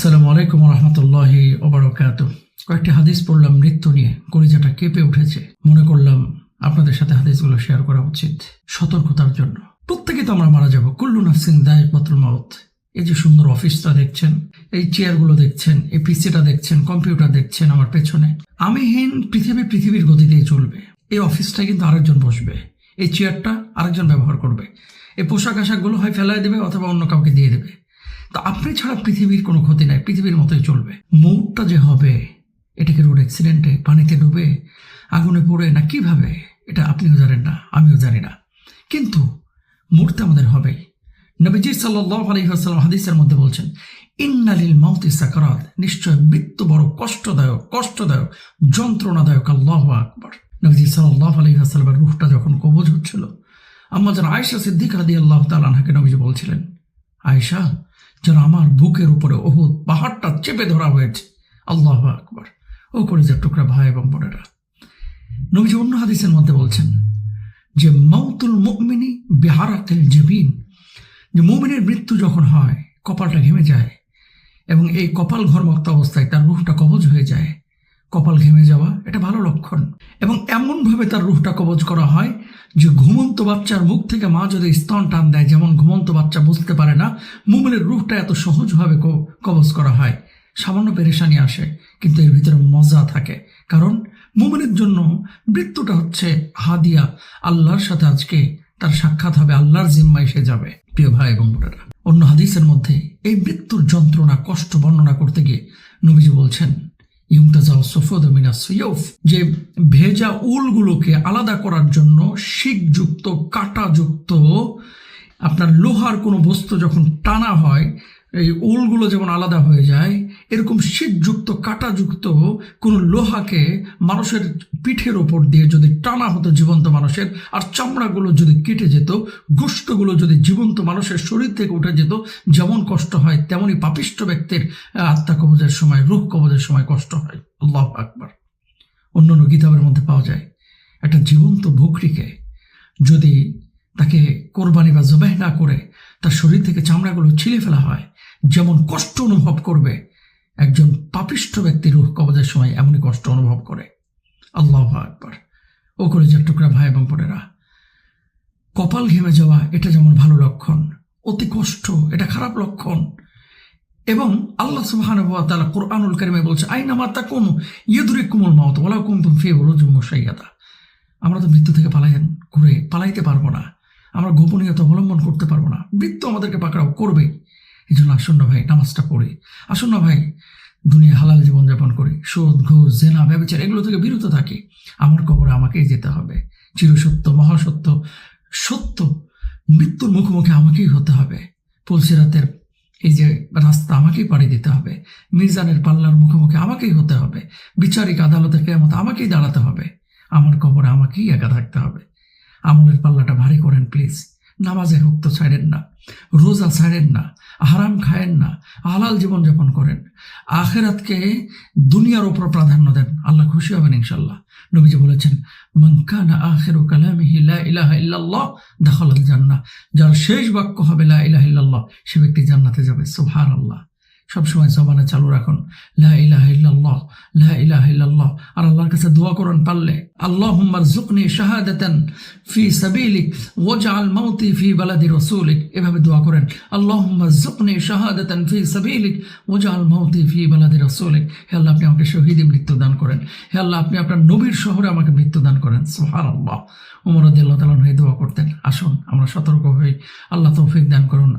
আসসালামু আলাইকুম রহমতুল্লাহি ওবরাকাত। কয়েকটি হাদিস পড়লাম নৃত্য নিয়ে, কলিজাটা কেঁপে উঠেছে। মনে করলাম আপনাদের সাথে হাদিসগুলো শেয়ার করা উচিত, সতর্কতার জন্য। প্রত্যেকে তো আমরা মারা যাব। কুল্লু নাফসিং দায় বাতুল মাউত এই যে সুন্দর অফিসটা দেখছেন, এই চেয়ারগুলো দেখছেন, এই পিসিটা দেখছেন কম্পিউটার দেখছেন আমার পেছনে। আমিহীন পৃথিবী পৃথিবীর গতিতেই চলবে। এই অফিসটা কিন্তু আরেকজন বসবে। এই চেয়ারটা আরেকজন ব্যবহার করবে। এই পোশাক আশাকগুলো হয় ফেলায় দেবে অথবা অন্য কাউকে দিয়ে দেবে। তো আপনি ছাড়া পৃথিবীর কোনো ক্ষতি নাই, পৃথিবীর মতোই চলবে। মৌটটা যে হবে, এটাকে রোড অ্যাক্সিডেন্টে পানিতে ডুবে আগুনে পড়ে না, কীভাবে? এটা আপনিও জানেন না, আমিও জানি না। কিন্তু মরতে আমাদের হবেই। নবীজি সাল্লাহ আলহিহাস্লাম হাদিসের মধ্যে বলছেন, ইন্নালিল মাউতি সাকারাত নিশ্চয় মৃত্যু বড় কষ্টদায়ক কষ্টদায়ক, যন্ত্রণাদায়ক, আল্লাহ আকবর। নবীজি সাল্লাহ আলহিহাস্লামের রুহটা যখন কবজ হচ্ছিল, আম্মা যেন আয়সা সিদ্দিক আদি আল্লাহ তালাহাকে নবীজি বলছিলেন আয়সা যেন আমার বুকের উপরে অহুত পাহাড়টা চেপে ধরা হয়েছে। আল্লাহ আকবর। ও করে যে টুকরা ভাই এবং বোনেরা। নবীজি অন্য হাদিসের মধ্যে বলছেন যে, মাউতুল মুমিনি বিহারাতিল জবিন। যে, মুমিনের মৃত্যু যখন হয়, কপালটা ঘেমে যায় এবং এই কপাল ঘরমক্ত অবস্থায় তার রুহটা কবজ হয়ে যায়। কপাল ঘেমে যাওয়া, এটা ভালো লক্ষণ। এবং এমনভাবে তার রুহটা কবজ করা হয় যে ঘুমন্ত বাচ্চার মুখ থেকে মা যদি স্তন টান দেয়, যেমন ঘুমন্ত বাচ্চা বুঝতে পারে না, মুমিনের রুহটা এত সহজভাবে কবজ করা হয়। সামান্য পেরেশানি আসে, কিন্তু এর ভিতরে মজা থাকে। কারণ মুমিনের জন্য মৃত্যুটা হচ্ছে হাদিয়া। আল্লাহর সাথে আজকে তার সাক্ষাৎ হবে, আল্লাহর জিম্মায় সে যাবে। প্রিয় ভাই এবং বোনেরা, অন্য হাদিসের মধ্যে এই মৃত্যুর যন্ত্রণা, কষ্ট বর্ণনা করতে গিয়ে নবীজি বলছেন ইমতাজাও সফদ মিনা সৈয়ফ, যে ভেজা উলগুলোকে আলাদা করার জন্য শিকযুক্ত, কাঁটাযুক্ত, আপনার লোহার কোনো বস্তু যখন টানা হয় এই উলগুলো যেমন আলাদা হয়ে যায়, এরকম শীতযুক্ত, কাঁটাযুক্ত কোনো লোহাকে মানুষের পিঠের ওপর দিয়ে যদি টানা হতো জীবন্ত মানুষের, আর চামড়াগুলো যদি কেটে যেত গোস্তগুলো যদি জীবন্ত মানুষের শরীর থেকে উঠে যেত, যেমন কষ্ট হয়, তেমনই পাপিষ্ট ব্যক্তির আত্মা কবজের সময় রূহ কবজের সময় কষ্ট হয়। আল্লাহ আকবার। অন্য অন্য কিতাবের মধ্যে পাওয়া যায়, একটা জীবন্ত বকরিকে যদি তাকে কোরবানি বা জবাই না করে, তার শরীর থেকে চামড়াগুলো ছিলে ফেলা হয় যেমন কষ্ট অনুভব করবে, একজন পাপিষ্ঠ ব্যক্তি রুহ কবজের সময় এমনই কষ্ট অনুভব করে। আল্লাহ আকবার। ও করে কলেজের টুকরা ভাই এবং বোনেরা, কপাল ঘেমে যাওয়া, এটা যেমন ভালো লক্ষণ, অতি কষ্ট, এটা খারাপ লক্ষণ। এবং আল্লাহ সুবহানাহু ওয়া তাআলা কোরআনুল কারিমে বলছে, আইনা মাতা কোন ইয়দুরিকুমুল মাউত ওয়ালা কুনতুম ফি বুরুজুম মুশাইয়াদা। আমরা তো মৃত্যু থেকে পালাই ঘুরে পালাইতে পারব না। আমরা গোপনীয়তা অবলম্বন করতে পারব না। মৃত্যু আমাদেরকে পাকড়াও করবেই। এই জন্য আসুন না ভাই, নামাজটা পড়ি। আসুন না ভাই, দুনিয়া হালাল জীবনযাপন করি। সুদ, ঘোষ, জেনা, ব্যবচার, এগুলো থেকে বিরত থাকি। আমার কবরে আমাকেই যেতে হবে। চিরসত্য, মহাসত্য, সত্য, মৃত্যুর মুখোমুখি আমাকেই হতে হবে। পুলসিরাতের এই যে রাস্তা আমাকেই পাড়ি দিতে হবে। মির্জানের পাল্লার মুখোমুখি আমাকেই হতে হবে। বিচারিক আদালতে কেমত আমাকেই দাঁড়াতে হবে। আমার কবরে আমাকেই একা থাকতে হবে। আমলের পাল্লাটা ভারী করেন, প্লিজ। নামাজে রক্ত ছাড়েন না, রোজা ছাড়েন না, হারাম খায়েন না, হালাল জীবনযাপন করেন। আখেরাতকে দুনিয়ার ওপর প্রাধান্য দেন। আল্লাহ খুশি হবেন ইনশাল্লাহ নবীজি বলেছেন মানকানা আখেরু কালামিহি লা ইলাহা জান্নাহ। যার শেষ বাক্য হবে লা ইলাহা ইল্লাল্লাহ, সে ব্যক্তি জান্নাতে যাবে। সুবহানাল্লাহ। সবসময় জবানে চালু রাখুন আর আল্লাহর কাছে দোয়া করুন পারলে ওয়াজআল মাউতি এভাবে দোয়া করেন, আল্লাহুম্মা রযুকনি শাহাদাতান ফি সাবিলিক ওয়াজআল মাউতি আল্লাহ, আপনি আমাকে শহীদী মৃত্যু দান করেন। হে আল্লাহ, আপনি আপনার নবীর শহরে আমাকে মৃত্যু দান করেন ওমর রাদিয়াল্লাহু তাআলা এই দোয়া করতেন। আসুন, আমরা সতর্ক হই। আল্লাহ তৌফিক দান করুন।